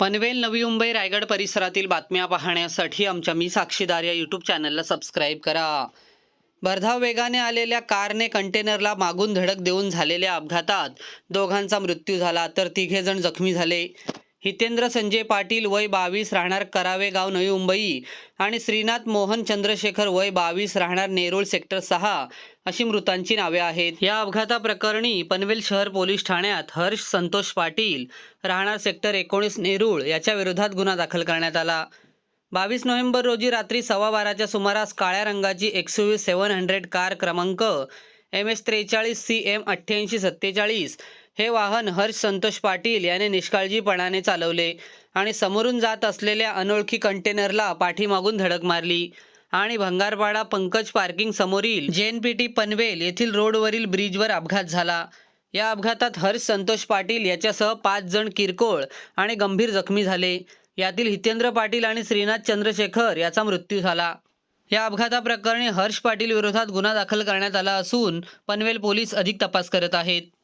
पनवेल नवी मुंबई रायगड परिसरातील बातम्या पाहण्यासाठी आमच्या मी साक्षीदार या यूट्यूब चॅनलला सबस्क्राईब करा. भरधाव वेगाने आलेल्या कारने कंटेनरला मागून धडक देऊन झालेल्या अपघातात दोघांचा मृत्यू झाला तर तिघे जण जखमी झाले. हितेंद्र संजय पाटील वय बावीस राहणार करावे गाव नवी मुंबई. आणि श्रीनाथ मोहन चंद्रशेखर वय बावीस राहणार नेरूळ सेक्टर सहा अशी मृतांची नावे आहेत. या अपघाताप्रकरणी पनवेल शहर पोलीस ठाण्यात हर्ष संतोष पाटील राहणार सेक्टर एकोणीस नेरूळ याच्या विरोधात गुन्हा दाखल करण्यात आला. बावीस नोव्हेंबर रोजी रात्री सव्वा बाराच्या सुमारास काळ्या रंगाची एक्सयूव्ही सेवन हंड्रेड कार क्रमांक एम एस त्रेचाळीस सी एम अठ्ठ्याऐंशी सत्तेचाळीस हे वाहन हर्ष संतोष पाटील याने निष्काळजीपणाने चालवले आणि समोरून जात असलेल्या अनोळखी कंटेनरला पाठीमागून धडक मारली. आणि भंगारपाडा पंकज पार्किंग समोरील जेएनपीटी पनवेल येथील रोडवरील ब्रिजवर अपघात झाला. या अपघातात हर्ष संतोष पाटील याच्यासह पाच जण किरकोळ आणि गंभीर जखमी झाले. यातील हितेंद्र पाटील आणि श्रीनाथ चंद्रशेखर याचा मृत्यू झाला. या अपघाताप्रकरणी हर्ष पाटील विरोधात गुन्हा दाखल करण्यात आला असून पनवेल पोलीस अधिक तपास करत आहेत.